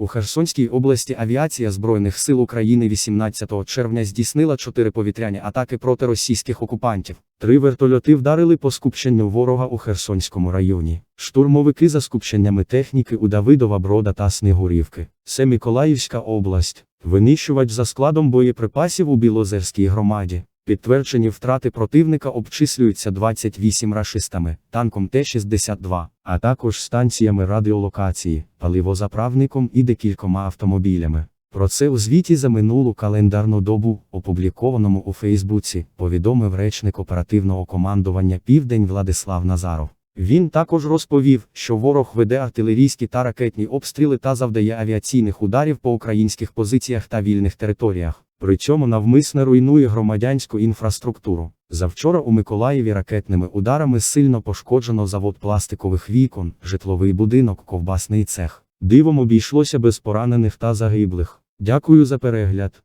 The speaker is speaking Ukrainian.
У Херсонській області авіація Збройних сил України 18 червня здійснила чотири повітряні атаки проти російських окупантів. Три вертольоти вдарили по скупченню ворога у Херсонському районі. Штурмовики за скупченнями техніки у Давидова Брода та Снігурівки. Це Миколаївська область. Винищувач за складом боєприпасів у Білозерській громаді. Підтверджені втрати противника обчислюються 28 рашистами, танком Т-62, а також станціями радіолокації, паливозаправником і декількома автомобілями. Про це у звіті за минулу календарну добу, опублікованому у Фейсбуці, повідомив речник оперативного командування Південь Владислав Назаров. Він також розповів, що ворог веде артилерійські та ракетні обстріли та завдає авіаційних ударів по українських позиціях та вільних територіях. При цьому навмисне руйнує громадянську інфраструктуру. Завчора у Миколаєві ракетними ударами сильно пошкоджено завод пластикових вікон, житловий будинок, ковбасний цех. Дивом обійшлося без поранених та загиблих. Дякую за перегляд.